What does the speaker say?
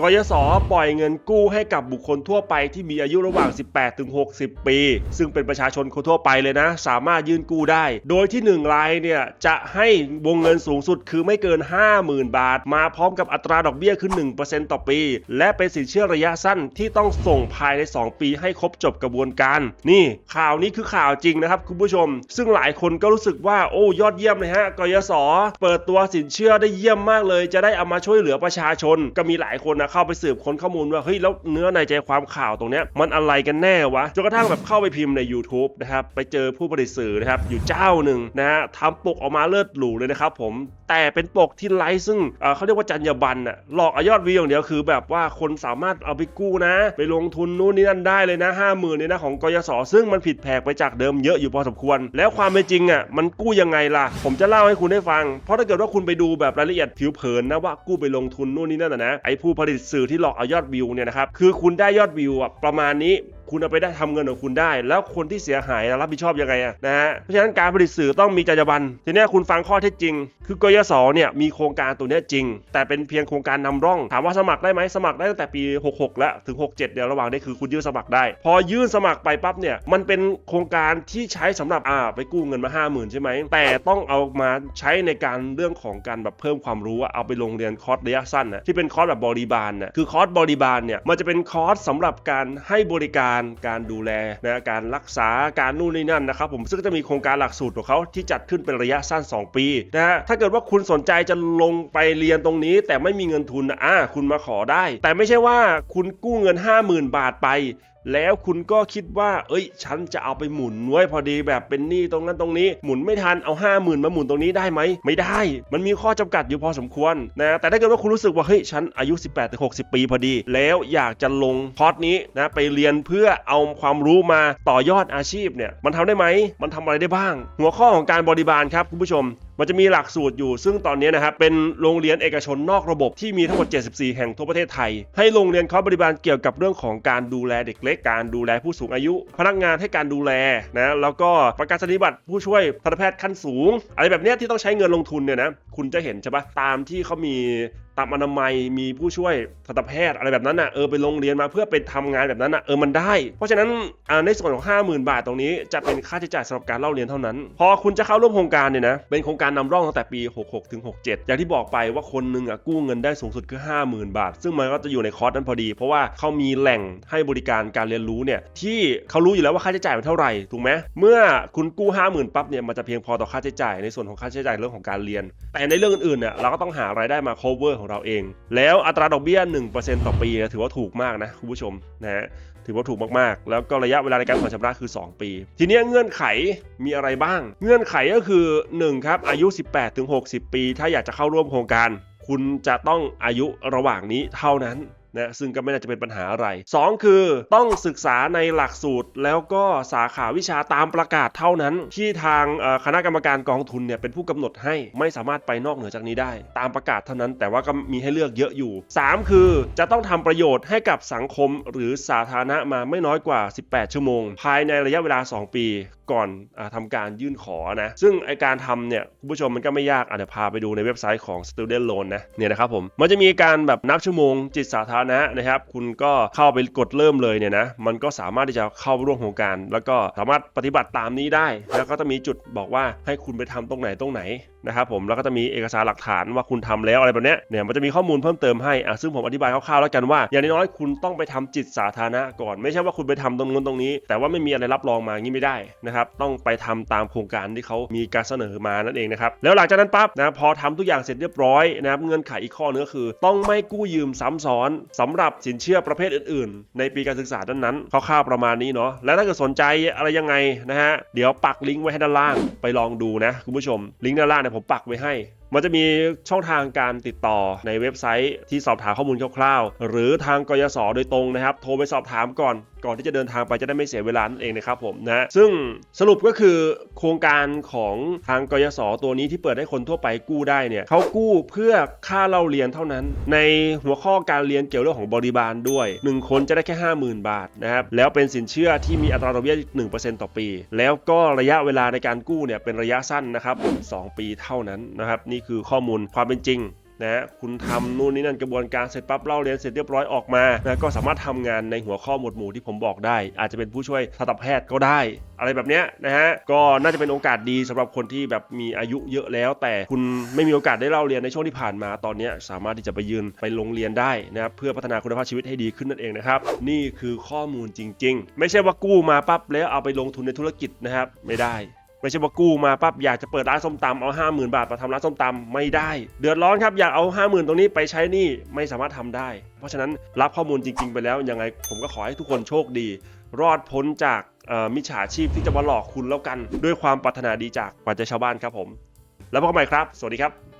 กยศปล่อยเงินกู้ให้กับบุคคลทั่วไปที่มีอายุระหว่าง 18 ถึง 60 ปี ซึ่งเป็นประชาชนคนทั่วไปเลยนะ สามารถยื่นกู้ได้ โดยที่ 1 รายเนี่ย จะให้วงเงินสูงสุดคือไม่เกิน 50,000 บาท มาพร้อมกับอัตราดอกเบี้ยคือ 1%ต่อปี และเป็นสินเชื่อระยะสั้นที่ต้องส่งภายใน 2 ปีให้ครบจบกระบวนการ นี่ข่าวนี้คือข่าวจริงนะครับคุณผู้ชม ซึ่งหลายคนก็รู้สึกว่าโอ้ยอดเยี่ยมเลยฮะกยศเปิดตัวสินเชื่อได้เยี่ยมมากเลย จะได้เอามาช่วยเหลือประชาชนก็มีหลายคนนะเข้าไปสืบค้นข้อมูลว่าเฮ้ยแล้วเนื้อในใจความข่าวตรงเนี้ยมันอะไรกันแน่วะจนกระทั่งแบบเข้าไปพิมพ์ใน YouTube นะครับไปเจอผู้ผลิตสื่อนะครับอยู่เจ้าหนึ่งนะฮะทำปกออกมาเลิศหรูเลยนะครับผมแต่เป็นปกที่ไร้ซึ่งเอ่อเขาเรียกว่าจรรยาบรรณอะหลอกอายอดวิวอย่างเดียวคือ แบบว่าคนสามารถเอาไปกู้นะ ไปลงทุนนู่นนี่นั่นได้เลยนะห้าหมื่นเนี่ยนะของกยศซึ่งมันผิดแผกไปจากเดิมเยอะอยู่พอสมควร แล้วความเป็นจริงอะมันกู้ยังไงล่ะ ผมจะเล่าให้คุณได้ฟัง เพราะถ้าเกิดว่าคุณไปดูแบบรายละเอียดผิวเผินนะว่ากู้ไปลงทุนนู่นนี่นั่นนะนะไอ้ผู้ผลิตสื่อที่หลอกเอายอดวิวเนี่ยนะครับคือคุณได้ยอดวิวอะประมาณนี้ คุณเอาไปได้ทำเงินของคุณได้ แล้วคนที่เสียหายรับผิดชอบยังไงอะนะฮะเพราะฉะนั้นการผลิตสื่อต้องมีจรรยาบรรณทีเนี้ยคุณฟังข้อเท็จจริง คือกยศเนี่ยมีโครงการตัวนี้จริง แต่เป็นเพียงโครงการนำร่อง ถามว่าสมัครได้ไหมสมัครได้ตั้งแต่ปี 66 แล้วถึง 67 เดี๋ยวระหว่างนี้คือคุณยื่นสมัครได้ พอยื่นสมัครไปปั๊บเนี่ยมันเป็นโครงการที่ใช้สำหรับอ่าไปกู้เงินมา 5 0,000 ใช่ไหมแต่ต้องเอามาใช้ในการเรื่องของการแบบเพิ่มความรู้เอาไปลงเรียนคอร์สระยะสั้นนะที่เป็นคอร์สแบบบริบาลนะคือคอร์สบริบาลเนี่ยมันจะเป็นคอร์สสำหรับการให้บริการการดูแลนะการรักษาการนู่นนี่นั่นนะครับผมซึ่งจะมีโครงการหลักสูตรของเขาที่จัดขึ้นเป็นระยะสั้น 2 ปีนะฮะถ้าเกิดว่าคุณสนใจจะลงไปเรียนตรงนี้ แต่ไม่มีเงินทุนอ่าคุณมาขอได้ แต่ไม่ใช่ว่าคุณกู้เงิน 50,000 บาทไป แล้วคุณก็คิดว่า เอ้ย ฉันจะเอาไปหมุนไว้พอดีแบบเป็นหนี้ตรงนั้นตรงนี้ หมุนไม่ทันเอา 5 0,000 มาหมุนตรงนี้ได้ไหม ไม่ได้ มันมีข้อจำกัดอยู่พอสมควรนะ แต่ถ้าเกิดว่าคุณรู้สึกว่า เฮ้ย ฉันอายุ 18-60 ปีพอดี แล้วอยากจะลงคอร์สนี้นะไปเรียนเพื่อเอาความรู้มาต่อยอดอาชีพเนี่ยมันทำได้ไหมมันทำอะไรได้บ้าง หัวข้อของการบริบาลครับคุณผู้ชม มันจะมีหลักสูตรอยู่ ซึ่งตอนนี้นะครับเป็นโรงเรียนเอกชนนอกระบบที่มีทั้งหมด 74 แห่งทั่วประเทศไทย ให้โรงเรียนเขาบริบาลเกี่ยวกับเรื่องของการดูแลเด็กเล็ก การดูแลผู้สูงอายุ พนักงานให้การดูแลนะแล้วก็ประกาศนียบัตรผู้ช่วยทันตแพทย์ขั้นสูง อะไรแบบนี้ที่ต้องใช้เงินลงทุนเนี่ยนะคุณจะเห็นใช่ปะตามที่เขามี ตามอนามัยมีผู้ช่วยทันตแพทย์อะไรแบบนั้นน่ะเออไปโรงเรียนมาเพื่อไปทำงานแบบนั้นน่ะเออมันได้ เพราะฉะนั้นในส่วนของ 50,000 บาทตรงนี้จะเป็นค่าใช้จ่ายสำหรับการเล่าเรียนเท่านั้น พอคุณจะเข้าร่วมโครงการเนี่ยนะเป็นโครงการนำร่องตั้งแต่ปี 66ถึง67 อย่างที่บอกไปว่าคนหนึงอะกู้เงินได้สูงสุดคือ 50,000 บาท ซึ่งมันก็จะอยู่ในคอร์สนั้นพอดี เพราะว่าเขามีแหล่งให้บริการการเรียนรู้เนี่ยที่เขารู้อยู่แล้วว่าค่าใช้จ่ายมันเท่าไหร่ถูกไหมเมื่อคุณกู้ 50,000ปั๊บเนี่ยมันจะเพียงพอต่อค่าใช้จ่ายในส่วนของค่าใช้จ่ายเรื่องของการเรียน แต่ในเรื่องอื่นๆเนี่ยเราก็ต้องหารายได้มา cover ของเราเอง แล้วอัตราดอกเบี้ย 1%ต่อปีเนี่ยถือว่าถูกมากนะคุณผู้ชมนะฮะถือว่าถูกมากๆ แล้วก็ระยะเวลาในการผ่อนชำระคือ 2 ปี ทีนี้เงื่อนไขมีอะไรบ้าง เงื่อนไขก็คือ 1 ครับอายุ 18-60 ปี ถ้าอยากจะเข้าร่วมโครงการ คุณจะต้องอายุระหว่างนี้เท่านั้น นะซึ่งก็ไม่น่าจะเป็นปัญหาอะไร 2 คือต้องศึกษาในหลักสูตร แล้วก็สาขาวิชาตามประกาศเท่านั้น ที่ทางคณะกรรมการกองทุนเนี่ยเป็นผู้กำหนดให้ไม่สามารถไปนอกเหนือจากนี้ได้ ตามประกาศเท่านั้น แต่ว่าก็มีให้เลือกเยอะอยู่ 3 คือจะต้องทำประโยชน์ให้กับสังคมหรือสาธารณะมาไม่น้อยกว่า 18 ชั่วโมง ภายในระยะเวลา 2 ปี ก่อนอาทำการยื่นขอนะ ซึ่งไอการทำเนี่ยคุณผู้ชมมันก็ไม่ยากอะเดี๋ยวพาไปดูในเว็บไซต์ของ Student Loan นะเนี่ยนะครับผมมันจะมีการแบบนับชั่วโมงจิตสาธารณะนะครับ คุณก็เข้าไปกดเริ่มเลยเนี่ยนะมันก็สามารถที่จะเข้าร่วมโครงการ แล้วก็สามารถปฏิบัติตามนี้ได้ แล้วก็จะมีจุดบอกว่าให้คุณไปทำตรงไหนตรงไหน นะครับผมแล้วก็จะมีเอกสารหลักฐานว่าคุณทำแล้วอะไรแบบนี้เนี่ยมันจะมีข้อมูลเพิ่มเติมให้อะซึ่งผมอธิบายคร่าวๆแล้วกันว่า อย่างน้อยๆคุณต้องไปทำจิตสาธารณะก่อน ไม่ใช่ว่าคุณไปทำตรงนู้นตรงนี้ แต่ว่าไม่มีอะไรรับรองมางี้ไม่ได้นะครับต้องไปทำตามโครงการที่เขามีการเสนอมานั่นเองนะครับแล้วหลังจากนั้นปั๊บนะพอทำทุกอย่างเสร็จเรียบร้อยนะครับเงื่อนไขอีกข้อนึงก็คือ ต้องไม่กู้ยืมซ้ำซ้อนสำหรับสินเชื่อประเภทอื่น ๆ ในปีการศึกษาด้านนั้นคร่าวๆประมาณนี้เนาะแล้วถ้าเกิดสนใจอะไรยังไงนะฮะเดี๋ยวปักลิงก์ไว้ให้ด้านล่างไปลองดูนะคุณผู้ชมลิงก์ด้านล่างเนี่ยผมปักไว้ให้ มันจะมีช่องทางการติดต่อในเว็บไซต์ที่สอบถามข้อมูลคร่าวๆ หรือทางกยศโดยตรงนะครับ โทรไปสอบถามก่อนก่อนที่จะเดินทางไปจะได้ไม่เสียเวลานั่นเองนะครับผมนะซึ่งสรุปก็คือโครงการของทางกยศตัวนี้ที่เปิดให้คนทั่วไปกู้ได้เนี่ยเขากู้เพื่อค่าเล่าเรียนเท่านั้น ในหัวข้อการเรียนเกี่ยวเรื่องของบริบาลด้วย 1 คนจะได้แค่ 50,000 บาทนะครับแล้วเป็นสินเชื่อที่มีอัตราดอกเบี้ย1%ต่อปี แล้วก็ระยะเวลาในการกู้เนี่ยเป็นระยะสั้นนะครับ2ปีเท่านั้นนะครับนี่คือข้อมูลความเป็นจริง นะฮะคุณทำนู่นนี่นั่นกระบวนการเสร็จปั๊บเล่าเรียนเสร็จเรียบร้อยออกมานะก็สามารถทำงานในหัวข้อหมวดหมู่ที่ผมบอกได้ อาจจะเป็นผู้ช่วยทันตแพทย์ก็ได้ อะไรแบบเนี้ยนะฮะก็น่าจะเป็นโอกาสดีสำหรับคนที่แบบมีอายุเยอะแล้ว แต่คุณไม่มีโอกาสได้เล่าเรียนในช่วงที่ผ่านมาตอนนี้สามารถที่จะไปยืนไปลงเรียนได้นะครับเพื่อพัฒนาคุณภาพชีวิตให้ดีขึ้นนั่นเองนะครับนี่คือข้อมูลจริง ๆ ไม่ใช่ว่ากู้มาปั๊บแล้วเอาไปลงทุนในธุรกิจนะครับไม่ได้ ไม่ใช่ว่ากู้มาปั๊บอยากจะเปิดร้านส้มตำเอาห้าหมื่นบาทมาทำร้านส้มตำไม่ได้ เดือดร้อนครับอยากเอาห้าหมื่นตรงนี้ไปใช้นี่ไม่สามารถทำได้ เพราะฉะนั้นรับข้อมูลจริง ๆ ไปแล้วยังไงผมก็ขอให้ทุกคนโชคดี รอดพ้นจากมิจฉาชีพที่จะมาหลอกคุณแล้วกัน ด้วยความปรารถนาดีจากปัจจัยชาวบ้านครับผม แล้วพบกันใหม่ครับ สวัสดีครับ